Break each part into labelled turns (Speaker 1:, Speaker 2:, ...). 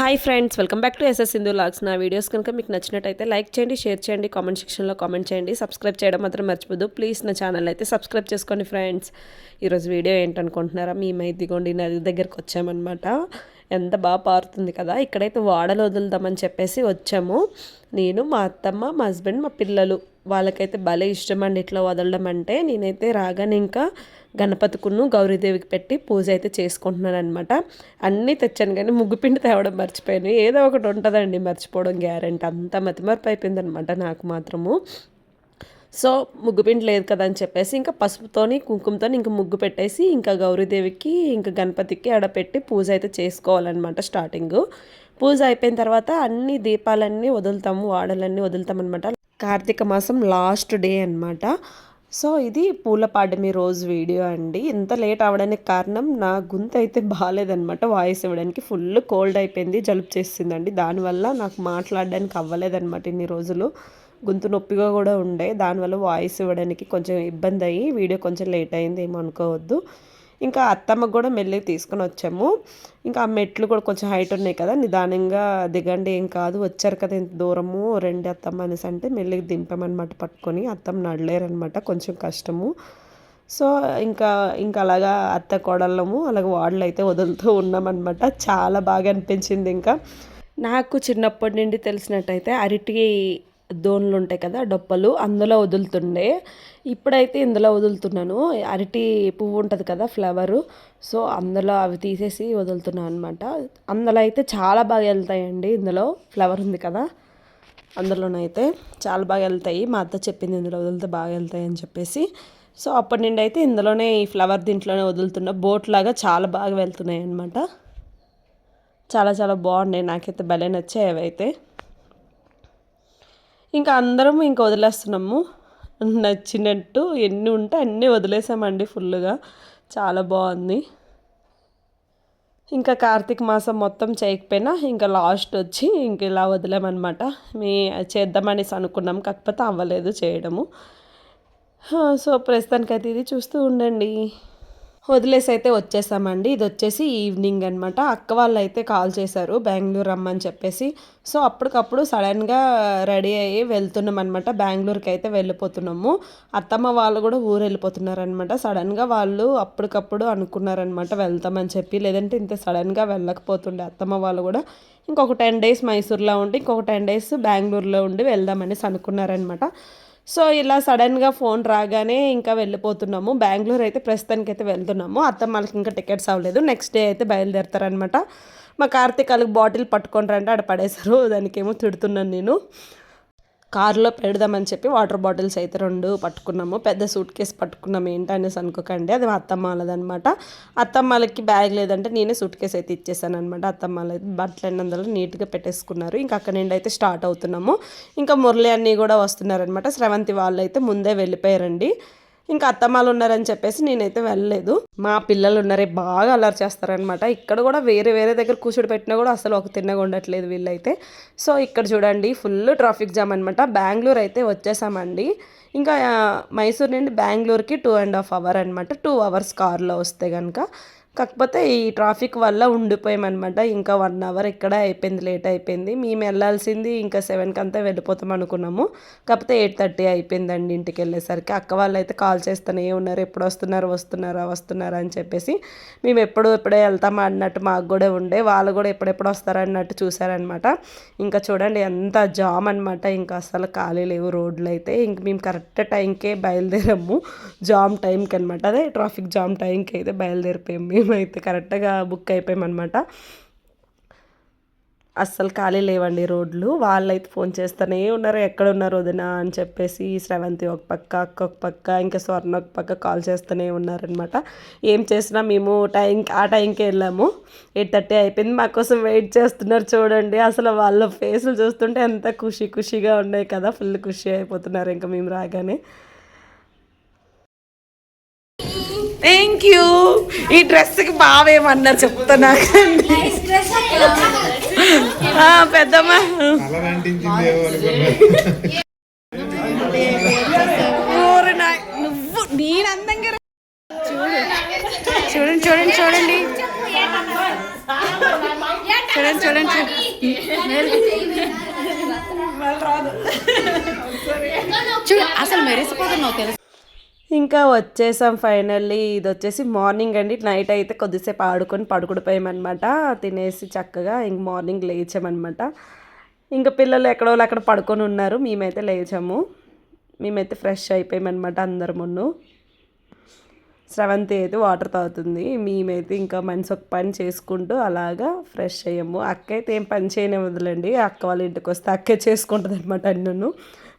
Speaker 1: Hi friends welcome back to S S Sindhu logs నా videos కనుక మీకు నచ్చినట్టయితే లైక్ చేయండి షేర్ చేయండి కామెంట్ సెక్షన్లో కామెంట్ చేయండి. సబ్స్క్రైబ్ చేయడం మాత్రం మర్చిపోదు ప్లీజ్ నా ఛానల్ అయితే సబ్స్క్రైబ్ చేసుకోండి ఫ్రెండ్స్ ఈరోజు వీడియో ఏంటనుకుంటున్నారా? మేము ఇదిగోండి నది దగ్గరకు వచ్చామన్నమాట. ఎంత బాగా పారుతుంది కదా. ఇక్కడైతే వాడలు వదులుదామని చెప్పేసి వచ్చాము. నేను మా అత్తమ్మ మా హస్బెండ్ మా పిల్లలు. వాళ్ళకైతే భలే ఇష్టం అండి ఇట్లా వదలడం అంటే. నేనైతే రాగానే ఇంకా గణపతికును గౌరీదేవికి పెట్టి పూజ అయితే చేసుకుంటున్నాను అనమాట అన్నీ తెచ్చాను కానీ ముగ్గుపిండి తేవడం మర్చిపోయాను. ఏదో ఒకటి ఉంటుందండి మర్చిపోవడం గ్యారెంటీ. అంత మతిమరపు అయిపోయింది అనమాట నాకు మాత్రము. సో ముగ్గుపిండి లేదు కదా అని చెప్పేసి ఇంకా పసుపుతోని కుంకుమతోని ఇంకా ముగ్గు పెట్టేసి ఇంకా గౌరీదేవికి ఇంకా గణపతికి ఆడ పెట్టి పూజ అయితే చేసుకోవాలన్నమాట స్టార్టింగ్. పూజ అయిపోయిన తర్వాత అన్ని దీపాలన్నీ వదులుతాము వాడలన్నీ వదులుతాం అనమాట కార్తీక మాసం లాస్ట్ డే అనమాట సో ఇది పూల పాడమి రోజు వీడియో అండి. ఇంత లేట్ అవడానికి కారణం నా గొంతు అయితే బాగాలేదనమాట వాయిస్ ఇవ్వడానికి ఫుల్ కోల్డ్ అయిపోయింది జలుబు చేసిందండి దానివల్ల నాకు మాట్లాడడానికి అవ్వలేదనమాట ఇన్ని రోజులు. గొంతు నొప్పిగా కూడా ఉండే. దానివల్ల వాయిస్ ఇవ్వడానికి కొంచెం ఇబ్బంది అయ్యి వీడియో కొంచెం లేట్ అయింది ఏమో అనుకోవద్దు ఇంకా అత్తమ్మకు కూడా మెల్లిగా తీసుకొని వచ్చాము. ఇంకా ఆ మెట్లు కూడా కొంచెం హైట్ ఉన్నాయి కదా నిదానంగా దిగండి ఏం కాదు వచ్చారు కదా ఇంత దూరము రెండు అత్తమ్మ అనేసి అంటే మెల్లిగా దింపామన్నమాట పట్టుకొని అత్తమ్మ నడలేరనమాట కొంచెం కష్టము. సో ఇంకా ఇంకా అలాగా అత్త కోడళ్ళము అలాగే వాడలు అయితే వదులుతూ ఉన్నామన్నమాట. చాలా బాగా అనిపించింది ఇంకా. నాకు చిన్నప్పటి నుండి తెలిసినట్టయితే అరటి దోన్లు ఉంటాయి కదా డొప్పలు అందులో వదులుతుండే. ఇప్పుడైతే ఇందులో వదులుతున్నాను. అరటి పువ్వు ఉంటుంది కదా ఫ్లవరు సో అందులో అవి తీసేసి వదులుతున్నాను అనమాట అందులో అయితే చాలా బాగా వెళ్తాయండి. ఇందులో ఫ్లవర్ ఉంది కదా అందులోనైతే చాలా బాగా వెళ్తాయి. మా అత్త చెప్పింది ఇందులో వదిలితే బాగా వెళ్తాయి అని చెప్పేసి. సో అప్పటి నుండి అయితే ఇందులోనే ఈ ఫ్లవర్ దీంట్లోనే వదులుతున్న. బోట్ లాగా చాలా బాగా వెళ్తున్నాయి అనమాట చాలా చాలా బాగున్నాయి. నాకైతే భలే నచ్చాయి అవైతే ఇంకా అందరం ఇంకా వదిలేస్తున్నాము. నచ్చినట్టు ఎన్ని ఉంటే అన్నీ వదిలేసామండి ఫుల్గా చాలా బాగుంది. ఇంకా కార్తీక మాసం మొత్తం చేయకపోయినా ఇంకా లాస్ట్ వచ్చి ఇంక ఇలా వదిలేమన్నమాట. మీ చేద్దామనేసి అనుకున్నాం కాకపోతే అవ్వలేదు చేయడము. సో ప్రస్తుతానికైతే ఇది చూస్తూ ఉండండి. వదిలేసి అయితే వచ్చేసామండి. ఇది వచ్చేసి ఈవినింగ్ అనమాట అక్క వాళ్ళు అయితే కాల్ చేశారు బెంగళూరు రమ్మని చెప్పేసి. సో అప్పటికప్పుడు సడన్గా రెడీ అయ్యి వెళ్తున్నాం అనమాట బెంగళూరుకి అయితే వెళ్ళిపోతున్నాము. అత్తమ్మ వాళ్ళు కూడా ఊరు వెళ్ళిపోతున్నారనమాట సడన్గా వాళ్ళు అప్పటికప్పుడు అనుకున్నారనమాట వెళ్తామని చెప్పి. లేదంటే ఇంత సడన్గా వెళ్ళకపోతుండే అత్తమ్మ వాళ్ళు కూడా. ఇంకొక టెన్ డేస్ మైసూర్లో ఉండి ఇంకొక టెన్ డేస్ బెంగళూరులో ఉండి వెళ్దామనేసి అనుకున్నారనమాట సో ఇలా సడన్గా ఫోన్ రాగానే ఇంకా వెళ్ళిపోతున్నాము. బెంగళూరు అయితే ప్రస్తుతానికి అయితే వెళ్తున్నాము. అత్తమ్మలకి ఇంకా టికెట్స్ అవ్వలేదు. నెక్స్ట్ డే అయితే బయలుదేరుతారనమాట మా కార్తీక్ వాళ్ళకి బాటిల్ పట్టుకొని రంటే ఆడ పడేశారు. దానికేమో తిడుతున్నాను నేను. కారులో పెడదామని చెప్పి వాటర్ బాటిల్స్ అయితే రెండు పట్టుకున్నాము. పెద్ద సూట్ కేసు పట్టుకున్నాము ఏంటనేసి అనుకోకండి. అది మా అత్తమ్మలదనమాట. అత్తమ్మలకి బ్యాగ్ లేదంటే నేనే సూట్ కేసు అయితే ఇచ్చేసాను అనమాట అత్తమ్మల బట్టలు అన్నందులో నీట్గా పెట్టేసుకున్నారు. ఇంకా అక్కడ నుండి అయితే స్టార్ట్ అవుతున్నాము. ఇంకా మురళి అన్నీ కూడా వస్తున్నారనమాట శ్రవంతి వాళ్ళు అయితే ముందే వెళ్ళిపోయారండి. ఇంకా అత్తమ్మాలు ఉన్నారని చెప్పేసి నేనైతే వెళ్ళలేదు. మా పిల్లలు ఉన్నారే బాగా అల్లరి చేస్తారనమాట ఇక్కడ కూడా వేరే వేరే దగ్గర కూర్చోడి పెట్టినా కూడా అసలు ఒక తిన్నగా ఉండట్లేదు వీళ్ళైతే. సో ఇక్కడ చూడండి ఫుల్ ట్రాఫిక్ జామ్ అనమాట బెంగళూరు అయితే వచ్చేసామండి. ఇంకా మైసూర్ నుండి బెంగళూరుకి టూ అండ్ హాఫ్ అవర్ అనమాట టూ అవర్స్ కార్లో వస్తే కనుక కాకపోతే ఈ ట్రాఫిక్ వల్ల ఉండిపోయామన్నమాట. ఇంకా వన్ అవర్ ఇక్కడ అయిపోయింది లేట్ అయిపోయింది. మేము వెళ్ళాల్సింది ఇంకా సెవెన్కి అంతా వెళ్ళిపోతాం అనుకున్నాము. కాకపోతే ఎయిట్ థర్టీ అయిపోయిందండి ఇంటికి వెళ్ళేసరికి. అక్క వాళ్ళు అయితే కాల్ చేస్తూనే ఉన్నారు. ఎప్పుడు వస్తున్నారు వస్తున్నారా వస్తున్నారా అని చెప్పేసి. మేము ఎప్పుడు ఎప్పుడే వెళ్తామా అన్నట్టు మాకు కూడా ఉండే. వాళ్ళు కూడా ఎప్పుడెప్పుడు వస్తారన్నట్టు చూసారనమాట ఇంకా చూడండి ఎంత జామ్ అనమాట ఇంకా అసలు ఖాళీ లేవు రోడ్లు అయితే ఇంక మేము కరెక్ట్ టైంకే బయలుదేరాము జామ్ టైంకి అనమాట అదే ట్రాఫిక్ జామ్ టైంకి అయితే బయలుదేరిపోయాము మేమైతే కరెక్ట్గా బుక్ అయిపోయామన్నమాట. అస్సలు ఖాళీ లేవండి రోడ్లు. వాళ్ళైతే ఫోన్ చేస్తూనే ఉన్నారు ఎక్కడ ఉన్నారు వదిన అని చెప్పేసి శ్రవంతి ఒక పక్క అక్క ఒక పక్క ఇంకా స్వర్ణ ఒక పక్క కాల్ చేస్తూనే ఉన్నారనమాట ఏం చేసినా మేము టైం ఆ టైంకి వెళ్ళాము. ఎయిట్ థర్టీ అయిపోయింది మా కోసం వెయిట్ చేస్తున్నారు చూడండి. అసలు వాళ్ళ ఫేసులు చూస్తుంటే ఎంత ఖుషి ఖుషిగా ఉన్నాయి కదా ఫుల్ ఖుషి అయిపోతున్నారు. ఇంకా మేము రాగానే థ్యాంక్ యూ ఈ డ్రెస్కి బావేమన్నారు చెప్తున్నా పెద్దమ్మ. నువ్వు నేను అందంగా చూడండి చూడు. చూడండి చూడండి. చూడండి చూడండి చూడండి.
Speaker 2: చూడు అసలు మెరిసిపోతున్నావు తెలుసు?
Speaker 1: ఇంకా వచ్చేసాం ఫైనల్లీ. ఇది వచ్చేసి మార్నింగ్ అండి. నైట్ అయితే కొద్దిసేపు ఆడుకొని పడుకుడిపోయామన్నమాట తినేసి చక్కగా ఇంక మార్నింగ్ లేచామన్నమాట. ఇంకా పిల్లలు ఎక్కడో అక్కడ పడుకొని ఉన్నారు. మేమైతే లేచాము. మేమైతే ఫ్రెష్ అయిపోయామన్నమాట అందరు మున్ను స్రవంతి అయితే వాటర్ తాగుతుంది. మేమైతే ఇంకా మనిషి ఒక పని చేసుకుంటూ అలాగా ఫ్రెష్ అయ్యాము. అక్క అయితే ఏం పని చేయనే వదలండి అక్క వాళ్ళ ఇంటికి వస్తే అక్కే చేసుకుంటుంది అనమాట నన్ను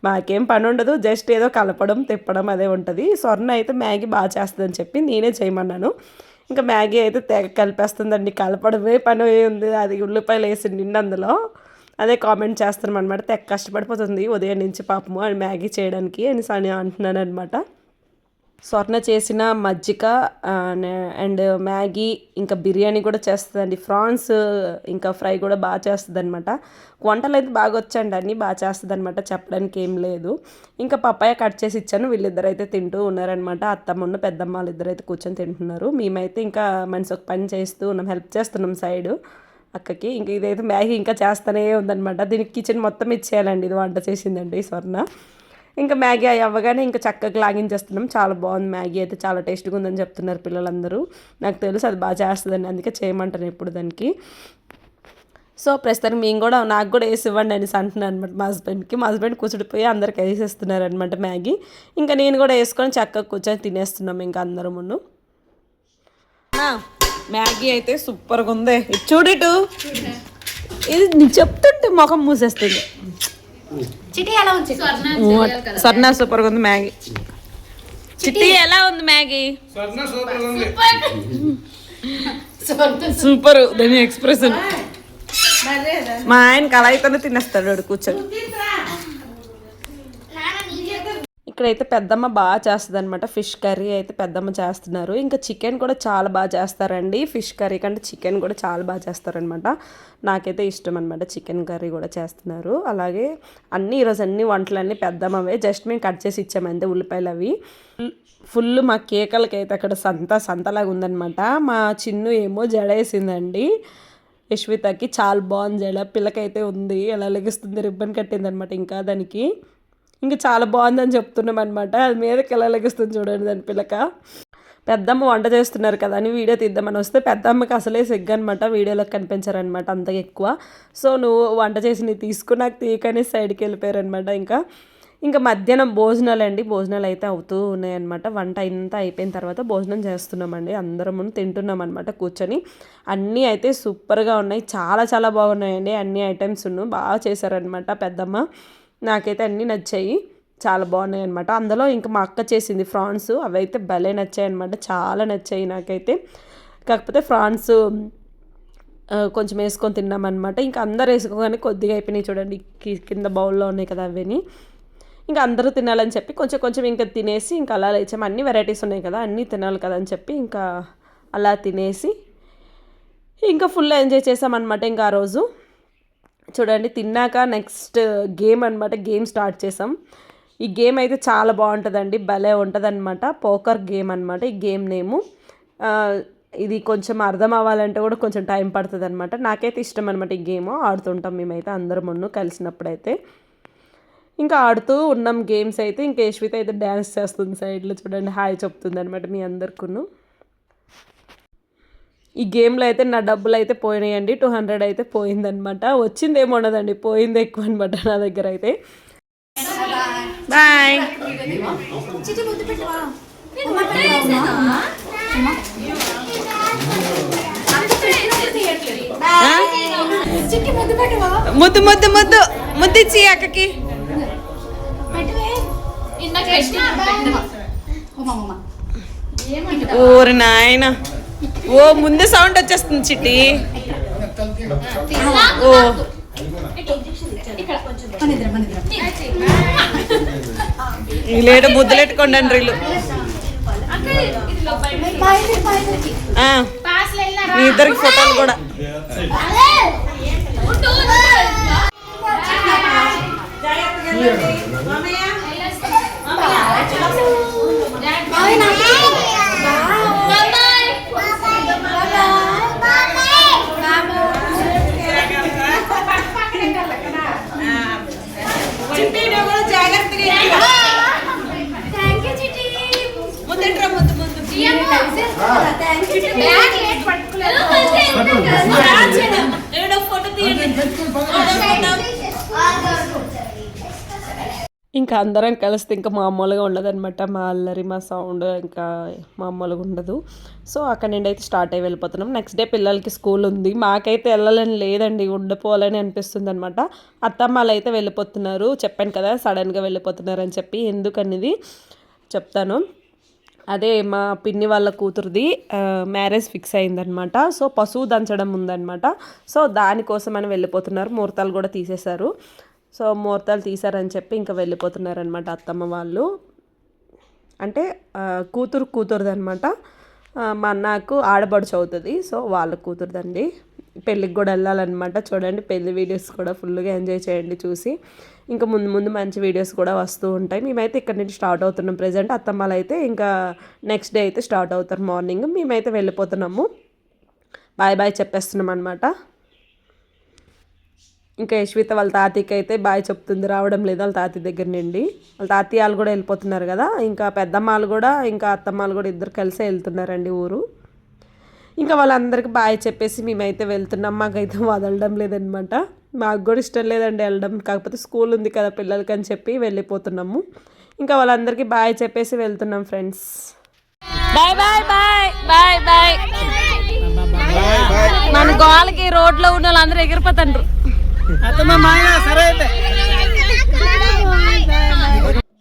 Speaker 1: మాకేం పని ఉండదు జస్ట్ ఏదో కలపడం తిప్పడం అదే ఉంటుంది. స్వర్ణ అయితే మ్యాగీ బాగా చేస్తుందని చెప్పి నేనే చేయమన్నాను. ఇంకా మ్యాగీ అయితే తెగ కలిపేస్తుందండి. కలపడమే పని ఉంది. అది ఉల్లిపాయలు వేసి నిండి అందులో. అదే కామెంట్ చేస్తున్నాం అనమాట తెగ కష్టపడిపోతుంది. ఉదయం నుంచి పాపము అని మ్యాగీ చేయడానికి అని అని అంటున్నాను అనమాట స్వర్ణ చేసిన మజ్జిగ అండ్ మ్యాగీ ఇంకా బిర్యానీ కూడా చేస్తుందండి. ఫ్రాన్స్ ఇంకా ఫ్రై కూడా బాగా చేస్తుంది అనమాట వంటలు అయితే బాగా వచ్చండి అన్నీ బాగా చేస్తుంది అనమాట చెప్పడానికి ఏం లేదు. ఇంకా పప్పాయ కట్ చేసి ఇచ్చాను వీళ్ళిద్దరు అయితే తింటూ ఉన్నారనమాట అత్తమ్మ ఉన్న పెద్దమ్మ వాళ్ళిద్దరు అయితే కూర్చొని తింటున్నారు. మేమైతే ఇంకా మనిషి ఒక పని చేస్తూ ఉన్నాం హెల్ప్ చేస్తున్నాం సైడ్ అక్కకి. ఇంకా ఇదైతే మ్యాగీ ఇంకా చేస్తూనే ఉందనమాట దీనికి కిచెన్ మొత్తం ఇచ్చేయాలండి ఇది వంట చేసిందండి స్వర్ణ. ఇంకా మ్యాగీ అవి అవ్వగానే ఇంకా చక్కగా లాగించేస్తున్నాం. చాలా బాగుంది మ్యాగీ అయితే చాలా టేస్ట్గా ఉందని చెప్తున్నారు పిల్లలందరూ. నాకు తెలుసు అది బాగా చేస్తుందండి అందుకే చేయమంటాను ఎప్పుడు దానికి. సో ప్రస్తుతానికి మేము కూడా నాకు కూడా వేసి ఇవ్వండి అనేసి అంటున్నాను అనమాట మా హస్బెండ్కి. మా హస్బెండ్ కూర్చుడిపోయి అందరికి వేసేస్తున్నారు అనమాట మ్యాగీ. ఇంకా నేను కూడా వేసుకొని చక్కగా కూర్చొని తినేస్తున్నాం ఇంకా అందరం ముందు మ్యాగీ అయితే సూపర్గా ఉంది. చూడిటు ఇది చెప్తుంటే ముఖం మూసేస్తుంది.
Speaker 2: చిటి ఎలా ఉంది
Speaker 1: స్వర్ణ సూపర్గా ఉంది మ్యాగీ. చిట్టి. ఎలా ఉంది మ్యాగీ? సూపర్. దాని ఎక్స్ప్రెషన్. మా ఆయన కళాయితోనే తినేస్తాడు వాడు కూర్చొని. ఇక్కడైతే పెద్దమ్మ బాగా చేస్తుంది అనమాట ఫిష్ కర్రీ అయితే పెద్దమ్మ చేస్తున్నారు. ఇంకా చికెన్ కూడా చాలా బాగా చేస్తారండి. ఫిష్ కర్రీ కంటే చికెన్ కూడా చాలా బాగా చేస్తారనమాట నాకైతే ఇష్టం అనమాట చికెన్ కర్రీ కూడా చేస్తున్నారు. అలాగే అన్ని ఈరోజు అన్ని వంటలన్నీ పెద్దమ్మవే. జస్ట్ మేము కట్ చేసి ఇచ్చామంతే ఉల్లిపాయలు అవి. ఫుల్ మా కేకలకి అయితే అక్కడ సంత సంతలాగా ఉందనమాట మా చిన్ను ఏమో జడేసిందండి. యశ్వితకి చాలా బాగుంది జడ. పిల్లకైతే ఉంది. ఎలా లెగిస్తుంది రిబ్బన్ కట్టిందనమాట ఇంకా దానికి. ఇంకా చాలా బాగుందని చెప్తున్నాం అనమాట అది మీదకి ఎలా లెగిస్తుంది చూడండి దాని పిల్లక పెద్దమ్మ వంట చేస్తున్నారు కదా అని వీడియో తీద్దామని వస్తే పెద్దమ్మకి అసలే సిగ్గు అనమాట వీడియోలో కనిపించారనమాట అంత ఎక్కువ. సో నువ్వు వంట చేసి నీ తీసుకుని నాకు తీయకనే సైడ్కి వెళ్ళిపోయారనమాట ఇంకా. ఇంకా మధ్యాహ్నం భోజనాలు అండి భోజనాలు అయితే అవుతూ ఉన్నాయన్నమాట. వంట ఇంత అయిపోయిన తర్వాత భోజనం చేస్తున్నామండి. అందరం తింటున్నాం అనమాట కూర్చొని. అన్నీ అయితే సూపర్గా ఉన్నాయి. చాలా చాలా బాగున్నాయండి. అన్ని ఐటమ్స్ బాగా చేశారనమాట పెద్దమ్మ. నాకైతే అన్నీ నచ్చాయి. చాలా బాగున్నాయి అనమాట అందులో ఇంకా మా అక్క చేసింది ఫ్రాన్స్. అవి అయితే భలే నచ్చాయి అనమాట చాలా నచ్చాయి నాకైతే. కాకపోతే ఫ్రాన్స్ కొంచెం వేసుకొని తిన్నామన్నమాట ఇంకా అందరు వేసుకోగానే కొద్దిగా అయిపోయినాయి చూడండి. కింద బౌల్లో ఉన్నాయి కదా అవన్నీ. ఇంకా అందరూ తినాలని చెప్పి కొంచెం కొంచెం ఇంకా తినేసి ఇంకా అలా లేచాము అన్ని వెరైటీస్ ఉన్నాయి కదా అన్నీ తినాలి కదా అని చెప్పి ఇంకా అలా తినేసి ఇంకా ఫుల్ ఎంజాయ్ చేసామన్నమాట ఇంకా ఆ రోజు. చూడండి తిన్నాక నెక్స్ట్ గేమ్ అనమాట గేమ్ స్టార్ట్ చేసాం. ఈ గేమ్ అయితే చాలా బాగుంటుందండి భలే ఉంటుంది అనమాట పోకర్ గేమ్ అనమాట ఈ గేమ్ నేము ఇది కొంచెం అర్థం అవ్వాలంటే కూడా కొంచెం టైం పడుతుంది అనమాట నాకైతే ఇష్టం అనమాట ఈ గేమ్ ఆడుతుంటాం మేమైతే అందరం మొన్న కలిసినప్పుడైతే. ఇంకా ఆడుతూ ఉన్నాం గేమ్స్ అయితే ఇంకా యశ్విత అయితే డ్యాన్స్ చేస్తుంది సైడ్లో చూడండి హాయ్ చెప్తుంది అనమాట మీ అందరికీ ఈ గేమ్లో అయితే నా డబ్బులు అయితే పోయినాయండి. టూ హండ్రెడ్ అయితే పోయిందనమాట వచ్చింది ఏమి ఉండదండి. పోయింది ఎక్కువ అనమాట నా దగ్గర అయితే. బాయ్. ముద్దు ముద్దు ముద్దు. ముద్దు ఇచ్చి అక్కకి. ఊరి నాయన. ఓ ముందే సౌండ్ వచ్చేస్తుంది చిట్టి. ఓ. లేడు ముద్దులెట్టుకోండి వీళ్ళు మీ ఇద్దరికి ఫోటోలు కూడా. ఇంకా అందరం కలిస్తే ఇంకా మామూలుగా ఉండదనమాట మా అల్లరి మా సౌండ్ ఇంకా మామూలుగా ఉండదు. సో అక్కడ నుండి అయితే స్టార్ట్ అయ్యి వెళ్ళిపోతున్నాం. నెక్స్ట్ డే పిల్లలకి స్కూల్ ఉంది. మాకైతే వెళ్ళాలని లేదండి. ఉండిపోవాలని అనిపిస్తుంది అనమాట అత్తమ్మలు అయితే వెళ్ళిపోతున్నారు. చెప్పాను కదా సడన్గా వెళ్ళిపోతున్నారు అని చెప్పి ఎందుకనేది చెప్తాను. అదే మా పిన్ని వాళ్ళ కూతురుది మ్యారేజ్ ఫిక్స్ అయిందనమాట సో పశువు దంచడం ఉందన్నమాట. సో దానికోసం అని వెళ్ళిపోతున్నారు. ముహూర్తాలు కూడా తీసేశారు. సో ముహూర్తాలు తీశారని చెప్పి ఇంకా వెళ్ళిపోతున్నారనమాట అత్తమ్మ వాళ్ళు. అంటే కూతురు కూతురుదనమాట మా అన్నకు ఆడబడుచు అవుతుంది సో వాళ్ళ కూతురుదండి. పెళ్ళికి కూడా వెళ్ళాలన్నమాట. చూడండి పెళ్ళి వీడియోస్ కూడా ఫుల్గా ఎంజాయ్ చేయండి చూసి. ఇంకా ముందు ముందు మంచి వీడియోస్ కూడా వస్తూ ఉంటాయి. మేమైతే ఇక్కడ నుంచి స్టార్ట్ అవుతున్నాం. ప్రజెంట్ అత్తమ్మలు అయితే ఇంకా నెక్స్ట్ డే అయితే స్టార్ట్ అవుతారు మార్నింగ్. మేమైతే వెళ్ళిపోతున్నాము. బాయ్ బాయ్ చెప్పేస్తున్నాం అనమాట ఇంకా యశ్విత వాళ్ళ తాతయ్యకి అయితే బాయ్ చెప్తుంది రావడం లేదు వాళ్ళ తాతయ్య దగ్గర నుండి. వాళ్ళ తాతయ్య వాళ్ళు కూడా వెళ్ళిపోతున్నారు కదా ఇంకా పెద్దమ్మాలు కూడా ఇంకా అత్తమ్మాలు కూడా ఇద్దరు కలిసే వెళ్తున్నారండి ఊరు. ఇంకా వాళ్ళందరికీ బాయ్ చెప్పేసి మేమైతే వెళ్తున్నాం మాకైతే వదలడం లేదనమాట. మాకు కూడా ఇష్టం లేదండి వెళ్ళడం కాకపోతే స్కూల్ ఉంది కదా పిల్లలకి అని చెప్పి వెళ్ళిపోతున్నాము. ఇంకా వాళ్ళందరికీ బాయ్ చెప్పేసి వెళ్తున్నాం friends. Bye bye bye. Bye bye. మన గోలకి రోడ్లో ఉన్న వాళ్ళందరూ ఎగిరిపోతాండ్రు.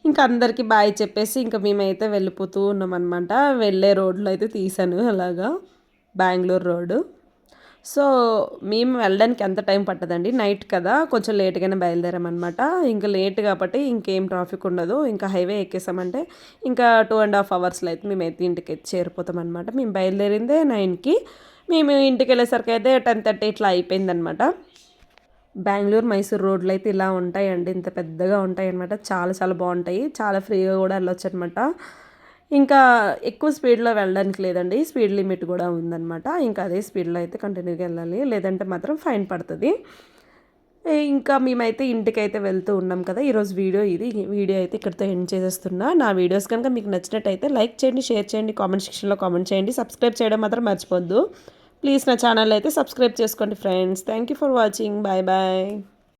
Speaker 1: ఇంకా అందరికీ బాయ్ చెప్పేసి ఇంకా మేమైతే వెళ్ళిపోతూ ఉన్నాం అనమాట వెళ్ళే రోడ్లో అయితే తీసాను అలాగా. బెంగళూరు రోడ్డు. సో మేము వెళ్ళడానికి ఎంత టైం పట్టదండి? నైట్ కదా. కొంచెం లేట్గానే బయలుదేరామన్నమాట. ఇంకా లేట్ కాబట్టి ఇంకేం ట్రాఫిక్ ఉండదు. ఇంకా హైవే ఎక్కేసామంటే ఇంకా టూ అండ్ హాఫ్ అవర్స్లో అయితే మేమైతే ఇంటికి చేరిపోతాం అనమాట మేము బయలుదేరిందే నైన్కి. మేము ఇంటికి వెళ్ళేసరికి అయితే టెన్ థర్టీ ఇట్లా అయిపోయిందనమాట బెంగళూరు మైసూర్ రోడ్లు అయితే ఇలా ఉంటాయండి. ఇంత పెద్దగా ఉంటాయి అనమాట చాలా చాలా బాగుంటాయి. చాలా ఫ్రీగా కూడా వెళ్ళొచ్చు అనమాట ఇంకా ఎక్కువ స్పీడ్లో వెళ్ళడానికి లేదండి. స్పీడ్ లిమిట్ కూడా ఉందన్నమాట. ఇంకా అదే స్పీడ్లో అయితే కంటిన్యూగా వెళ్ళాలి. లేదంటే మాత్రం ఫైన్ పడుతుంది. ఇంకా మేమైతే ఇంటికైతే వెళ్తూ ఉన్నాం కదా. ఈరోజు వీడియో ఇది. వీడియో అయితే ఇక్కడితో ఎండ్ చేసేస్తున్నా. నా వీడియోస్ కనుక మీకు నచ్చినట్టయితే లైక్ చేయండి షేర్ చేయండి కామెంట్ సెక్షన్లో కామెంట్ చేయండి. సబ్స్క్రైబ్ చేయడం మాత్రం మర్చిపోద్దు ప్లీజ్ నా ఛానల్ అయితే సబ్స్క్రైబ్ చేసుకోండి friends. Thank you for watching bye bye